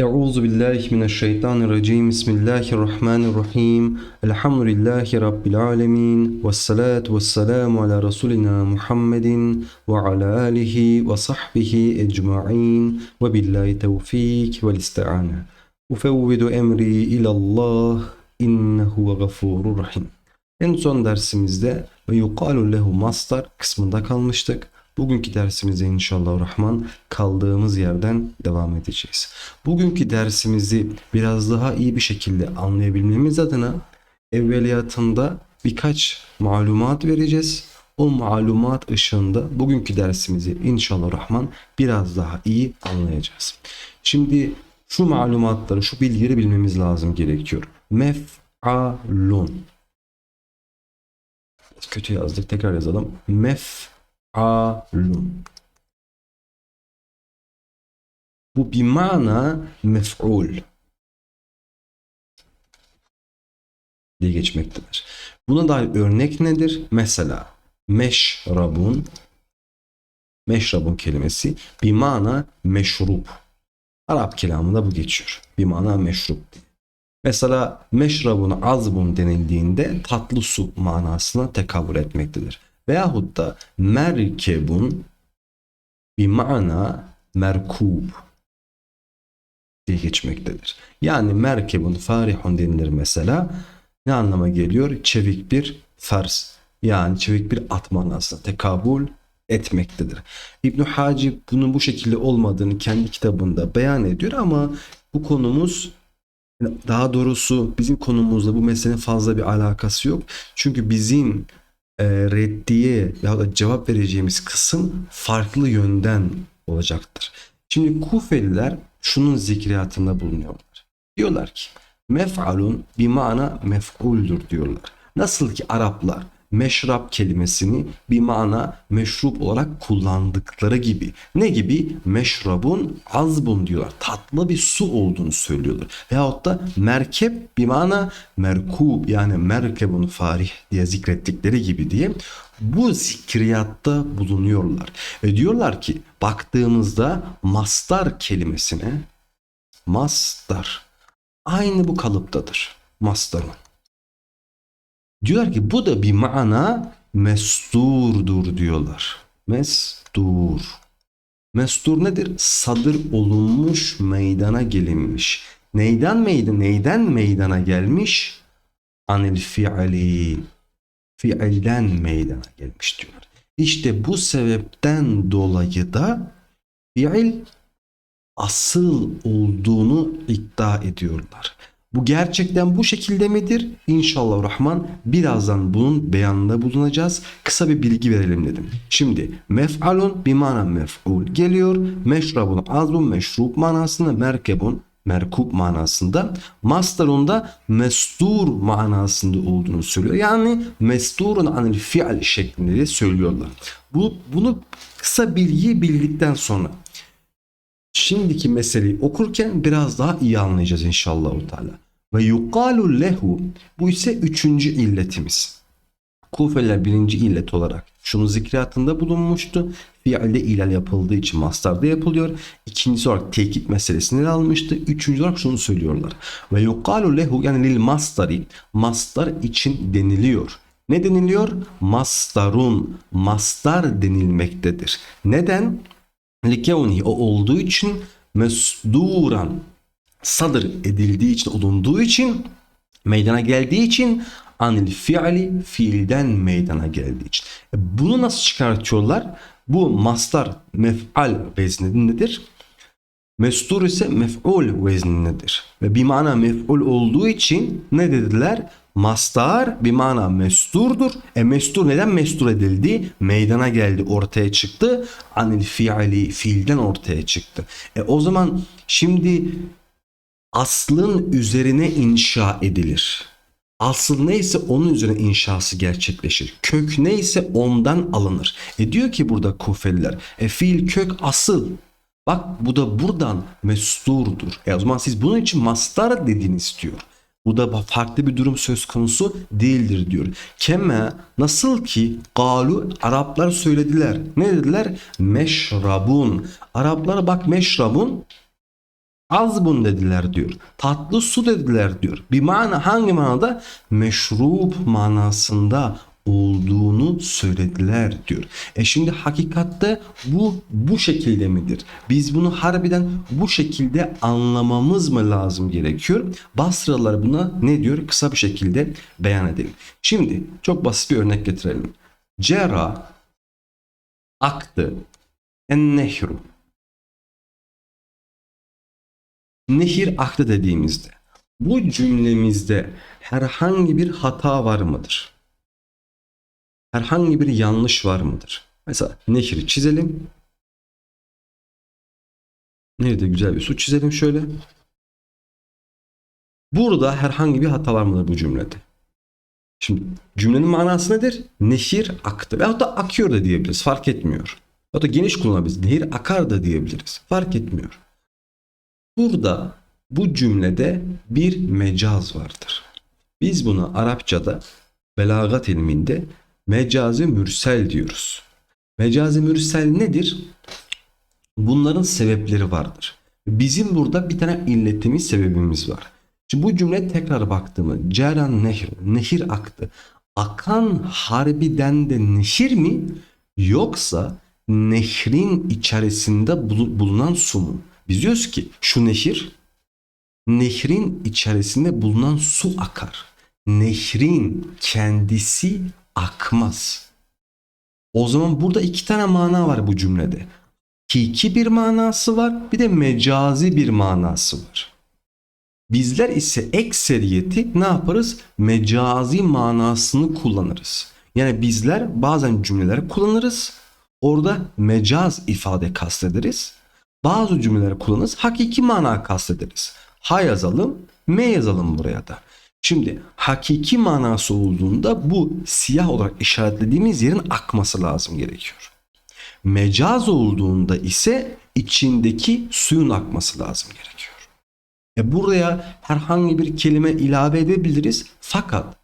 أعوذ بالله من الشيطان الرجيم. بسم الله الرحمن الرحيم. الحمد لله رب العالمين. والصلاة والسلام على رسولنا محمد وعلى آله وصحبه أجمعين. وبالله توفيق والاستعانة. أفوض أمري إلى الله. إنه غفور رحيم. En son dersimizde ve yukalu lehu mastar kısmında kalmıştık. Bugünkü dersimize inşallah rahman kaldığımız yerden devam edeceğiz. Bugünkü dersimizi biraz daha iyi bir şekilde anlayabilmemiz adına evveliyatında birkaç malumat vereceğiz. O malumat ışığında bugünkü dersimizi inşallah rahman biraz daha iyi anlayacağız. Şimdi şu malumatları, şu bilgileri bilmemiz lazım gerekiyor. Mef'alun. Kötü yazdık. Tekrar yazalım. Mef alun. Bu bir mana mef'ul diye geçmektedir. Buna dair örnek nedir? Mesela meşrabun meşrabun kelimesi bir mana meşrub. Arap kelamında bu geçiyor. Bir mana meşrub diye. Mesela meşrabun azbun denildiğinde tatlı su manasına tekabül etmektedir. Veyahut da merkebun bir mana merkub diye geçmektedir. Yani merkebun farihun denilir mesela. Ne anlama geliyor? Çevik bir fers. Yani çevik bir at manasına tekabül etmektedir. İbn Hacib bunun bu şekilde olmadığını kendi kitabında beyan ediyor ama bu konumuz daha doğrusu bizim konumuzla bu meselenin fazla bir alakası yok. Çünkü bizim e, reddiye ya da cevap vereceğimiz kısım farklı yönden olacaktır. Şimdi Kufeliler şunun zikriyatında bulunuyorlar. Diyorlar ki mef'alun bir mana mef'uldür diyorlar. Nasıl ki Araplar meşrap kelimesini bir mana meşrup olarak kullandıkları gibi. Ne gibi? Meşrabun azbun diyorlar. Tatlı bir su olduğunu söylüyorlar. Veyahut da merkep bir mana merkub yani merkebun farih diye zikrettikleri gibi diye bu zikriyatta bulunuyorlar. Ve diyorlar ki baktığımızda mastar kelimesine mastar aynı bu kalıptadır. Mastarın. Diyorlar ki bu da bir mana mesturdur diyorlar. Mestur. Mestur nedir? Sadır olunmuş, meydana gelinmiş. Neyden meydan, neyden meydana gelmiş? Anil fiili. Fiilden meydana gelmiş diyorlar. İşte bu sebepten dolayı da fiil asıl olduğunu iddia ediyorlar. Bu gerçekten bu şekilde midir? İnşallah Rahman birazdan bunun beyanında bulunacağız. Kısa bir bilgi verelim dedim. Şimdi mef'alun bir mana mef'ul geliyor. Meşrabun azbun meşrub manasında merkebun merkub manasında mastarun da mestur manasında olduğunu söylüyor. Yani mesturun anil fiil şeklinde de söylüyorlar. Bu, bunu kısa bilgi bildikten sonra şimdiki meseleyi okurken biraz daha iyi anlayacağız inşallah. Teala. Ve yukalu lehu bu ise üçüncü illetimiz. Kufeliler birinci illet olarak şunu zikriyatında bulunmuştu. Fiilde ilal yapıldığı için mastarda yapılıyor. İkincisi olarak tekit meselesini ele almıştı. Üçüncü olarak şunu söylüyorlar. Ve yukalu lehu yani lil mastari mastar için deniliyor. Ne deniliyor? Mastarun. Mastar denilmektedir. Neden? Likevni o olduğu için mesduran sadır edildiği için olunduğu için meydana geldiği için anil fiili fiilden meydana geldiği için. E bunu nasıl çıkartıyorlar? Bu mastar mef'al veznindedir. Mestur ise mef'ul veznindedir. Ve bir mana mef'ul olduğu için ne dediler? Mastar bir mana mesturdur. E mestur neden mestur edildi? Meydana geldi, ortaya çıktı. Anil fiili fiilden ortaya çıktı. E o zaman şimdi aslın üzerine inşa edilir. Asıl neyse onun üzerine inşası gerçekleşir. Kök neyse ondan alınır. E diyor ki burada kufeliler. E fiil kök asıl. Bak bu da buradan mesturdur. E o zaman siz bunun için mastar dediğini istiyor. Bu da farklı bir durum söz konusu değildir diyor. Keme nasıl ki galu Araplar söylediler. Ne dediler? Meşrabun. Araplara bak meşrabun azbun dediler diyor. Tatlı su dediler diyor. Bir mana hangi manada? Meşrup manasında olduğunu söylediler diyor. E şimdi hakikatte bu bu şekilde midir? Biz bunu harbiden bu şekilde anlamamız mı lazım gerekiyor? Basralar buna ne diyor? Kısa bir şekilde beyan edelim. Şimdi çok basit bir örnek getirelim. Cera aktı en nehru nehir aktı dediğimizde bu cümlemizde herhangi bir hata var mıdır? Herhangi bir yanlış var mıdır? Mesela nehri çizelim. Nerede güzel bir su çizelim şöyle. Burada herhangi bir hata var mıdır bu cümlede? Şimdi cümlenin manası nedir? Nehir aktı. Veyahut da akıyor da diyebiliriz. Fark etmiyor. Ya da geniş kullanabiliriz. Nehir akar da diyebiliriz. Fark etmiyor. Burada bu cümlede bir mecaz vardır. Biz buna Arapçada belagat ilminde mecazi mürsel diyoruz. Mecazi mürsel nedir? Bunların sebepleri vardır. Bizim burada bir tane illetimiz, sebebimiz var. Şimdi bu cümle tekrar baktığımı Ceran nehir, nehir aktı. Akan harbiden de nehir mi yoksa nehrin içerisinde bulunan su mu? Biz diyoruz ki şu nehir nehrin içerisinde bulunan su akar. Nehrin kendisi akmaz. O zaman burada iki tane mana var bu cümlede. Hakiki bir manası var bir de mecazi bir manası var. Bizler ise ekseriyeti ne yaparız? Mecazi manasını kullanırız. Yani bizler bazen cümleler kullanırız. Orada mecaz ifade kastederiz. Bazı cümleler kullanırız. Hakiki mana kastederiz. Ha yazalım, M yazalım buraya da. Şimdi hakiki manası olduğunda bu siyah olarak işaretlediğimiz yerin akması lazım gerekiyor. Mecaz olduğunda ise içindeki suyun akması lazım gerekiyor. E buraya herhangi bir kelime ilave edebiliriz fakat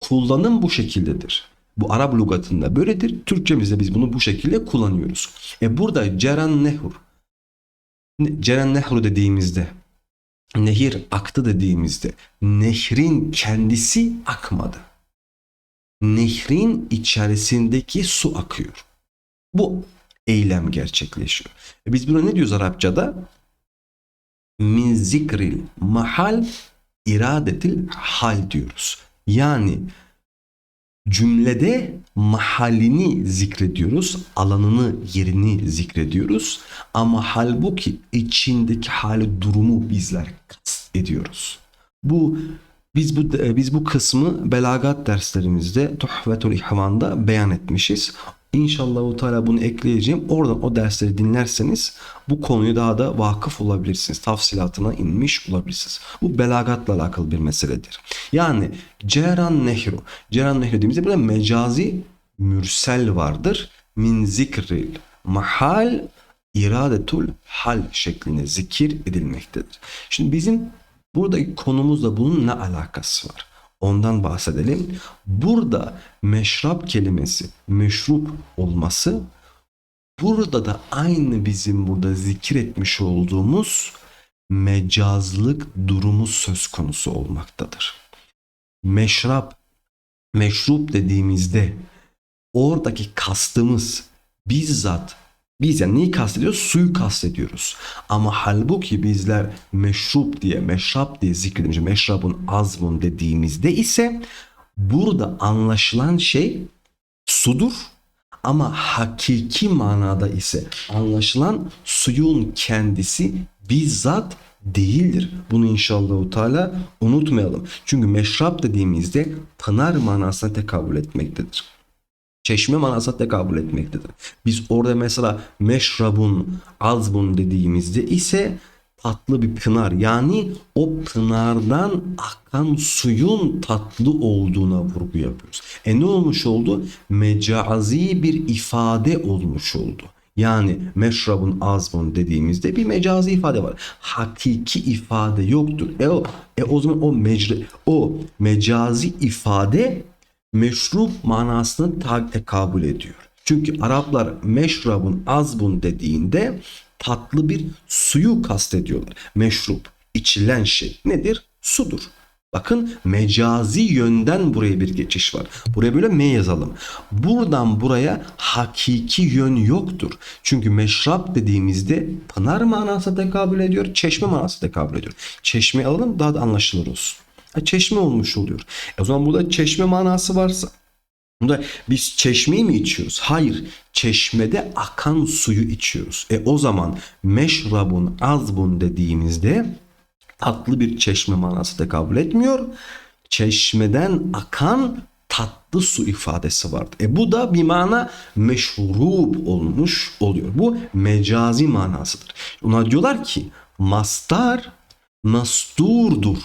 kullanım bu şekildedir. Bu Arap lügatında böyledir. Türkçemizde biz bunu bu şekilde kullanıyoruz. E burada ceran nehur. Ceren nehru dediğimizde nehir aktı dediğimizde nehrin kendisi akmadı. Nehrin içerisindeki su akıyor. Bu eylem gerçekleşiyor. E biz buna ne diyoruz Arapçada? Min zikril mahal iradetil hal diyoruz. Yani cümlede mahallini zikrediyoruz, alanını, yerini zikrediyoruz. Ama halbuki içindeki hali, durumu bizler kast ediyoruz. Bu biz bu biz bu kısmı belagat derslerimizde Tuhfetul İhvan'da beyan etmişiz. İnşallah o Teala bunu ekleyeceğim. Oradan o dersleri dinlerseniz bu konuyu daha da vakıf olabilirsiniz. Tafsilatına inmiş olabilirsiniz. Bu belagatla alakalı bir meseledir. Yani Ceran Nehru. Ceran Nehru dediğimizde burada mecazi mürsel vardır. Min zikril mahal iradetul hal şeklinde zikir edilmektedir. Şimdi bizim buradaki konumuzla bunun ne alakası var? Ondan bahsedelim. Burada meşrap kelimesi meşrup olması burada da aynı bizim burada zikir etmiş olduğumuz mecazlık durumu söz konusu olmaktadır. Meşrap, meşrup dediğimizde oradaki kastımız bizzat biz yani neyi kastediyoruz? Suyu kastediyoruz. Ama halbuki bizler meşrup diye, meşrap diye zikrediğimizde, meşrabun azmun dediğimizde ise burada anlaşılan şey sudur. Ama hakiki manada ise anlaşılan suyun kendisi bizzat değildir. Bunu inşallah Teala unutmayalım. Çünkü meşrap dediğimizde pınar manasına tekabül etmektedir çeşme manasına tekabül etmektedir. Biz orada mesela meşrabun, azbun dediğimizde ise tatlı bir pınar yani o pınardan akan suyun tatlı olduğuna vurgu yapıyoruz. E ne olmuş oldu? Mecazi bir ifade olmuş oldu. Yani meşrabun azbun dediğimizde bir mecazi ifade var. Hakiki ifade yoktur. E o, e o zaman o mecre, o mecazi ifade meşrup manasını tekabül ediyor. Çünkü Araplar meşrabun azbun dediğinde tatlı bir suyu kastediyorlar. Meşrup, içilen şey nedir? Sudur. Bakın mecazi yönden buraya bir geçiş var. Buraya böyle me yazalım. Buradan buraya hakiki yön yoktur. Çünkü meşrap dediğimizde pınar manası tekabül ediyor, çeşme manası tekabül ediyor. Çeşme alalım daha da anlaşılır olsun. Ha, çeşme olmuş oluyor. E o zaman burada çeşme manası varsa Bunda biz çeşmeyi mi içiyoruz? Hayır. Çeşmede akan suyu içiyoruz. E o zaman meşrabun azbun dediğimizde tatlı bir çeşme manası da kabul etmiyor. Çeşmeden akan tatlı su ifadesi vardı. E bu da bir mana meşrub olmuş oluyor. Bu mecazi manasıdır. Ona diyorlar ki mastar masturdur.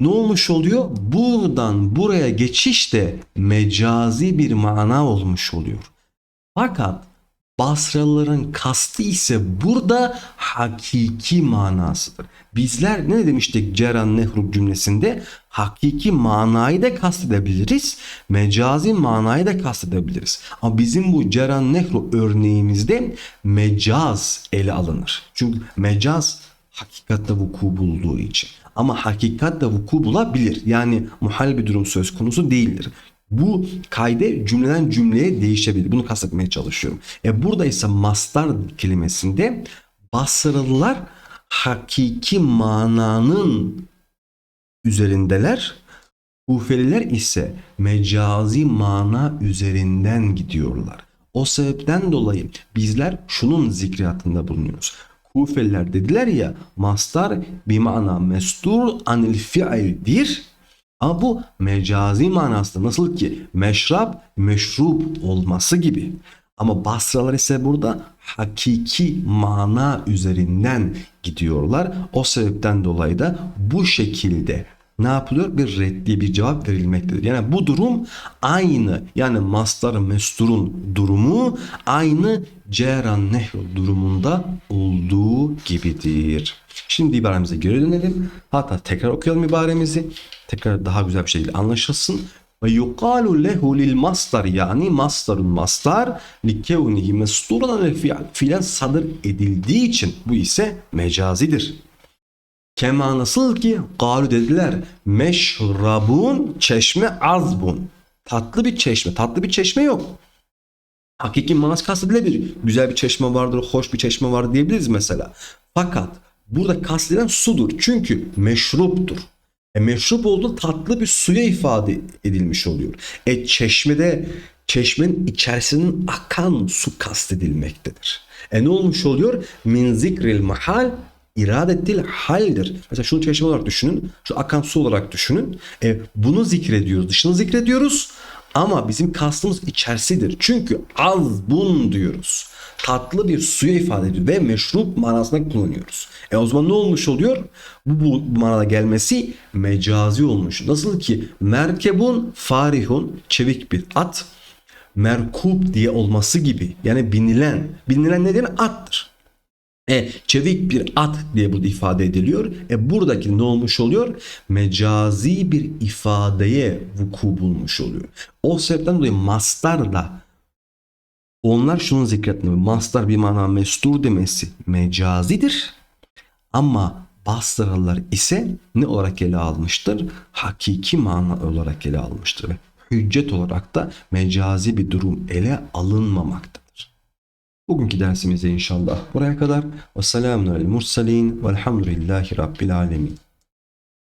Ne olmuş oluyor? Buradan buraya geçiş de mecazi bir mana olmuş oluyor. Fakat Basralıların kastı ise burada hakiki manasıdır. Bizler ne demiştik Ceran Nehrub cümlesinde? Hakiki manayı da kastedebiliriz. Mecazi manayı da kastedebiliriz. Ama bizim bu Ceran Nehru örneğimizde mecaz ele alınır. Çünkü mecaz hakikatte vuku bulduğu için. Ama hakikatte vuku bulabilir. Yani muhal bir durum söz konusu değildir. Bu kayde cümleden cümleye değişebilir. Bunu kastetmeye çalışıyorum. E burada ise mastar kelimesinde Basralılar hakiki mananın üzerindeler. Kufeliler ise mecazi mana üzerinden gidiyorlar. O sebepten dolayı bizler şunun zikriyatında bulunuyoruz. Kufeliler dediler ya mastar bir mana mestur anil fiildir. Ama bu mecazi manasında nasıl ki meşrab meşrub olması gibi. Ama Basralar ise burada hakiki mana üzerinden gidiyorlar. O sebepten dolayı da bu şekilde ne yapılıyor? Bir reddi bir cevap verilmektedir. Yani bu durum aynı yani mastar mesturun durumu aynı ceran nehr durumunda olduğu gibidir. Şimdi ibaremize geri dönelim. Hatta tekrar okuyalım ibaremizi. Tekrar daha güzel bir şekilde anlaşılsın. Ve yukalu lehu lil mastar yani mastarun mastar li kevnihi mesturan fiilen sadır edildiği için bu ise mecazidir. Kema nasıl ki galu dediler meşrabun çeşme azbun. Tatlı bir çeşme. Tatlı bir çeşme yok. Hakiki manası kastedilebilir. Güzel bir çeşme vardır, hoş bir çeşme var diyebiliriz mesela. Fakat burada kastedilen sudur. Çünkü meşruptur. E meşrup olduğu tatlı bir suya ifade edilmiş oluyor. E çeşmede çeşmenin içerisinin akan su kastedilmektedir. E ne olmuş oluyor? Min zikril mahal iradetil haldir. Mesela şunu çeşme olarak düşünün. Şu akan su olarak düşünün. E, bunu zikrediyoruz. Dışını zikrediyoruz. Ama bizim kastımız içerisidir. Çünkü az bun diyoruz. Tatlı bir suya ifade ediyor ve meşrup manasında kullanıyoruz. E o zaman ne olmuş oluyor? Bu, bu, bu manada gelmesi mecazi olmuş. Nasıl ki merkebun farihun çevik bir at merkup diye olması gibi yani binilen binilen ne demek attır. E, çevik bir at diye burada ifade ediliyor. E buradaki ne olmuş oluyor? Mecazi bir ifadeye vuku bulmuş oluyor. O sebepten dolayı mastarla onlar şunu zikretmiyor. Mastar bir mana mestur demesi mecazidir. Ama Basralılar ise ne olarak ele almıştır? Hakiki mana olarak ele almıştır. Ve hüccet olarak da mecazi bir durum ele alınmamaktadır. Bugünkü dersimizde inşallah buraya kadar. Ve selamun aleyhi mursalin velhamdülillahi rabbil alemin.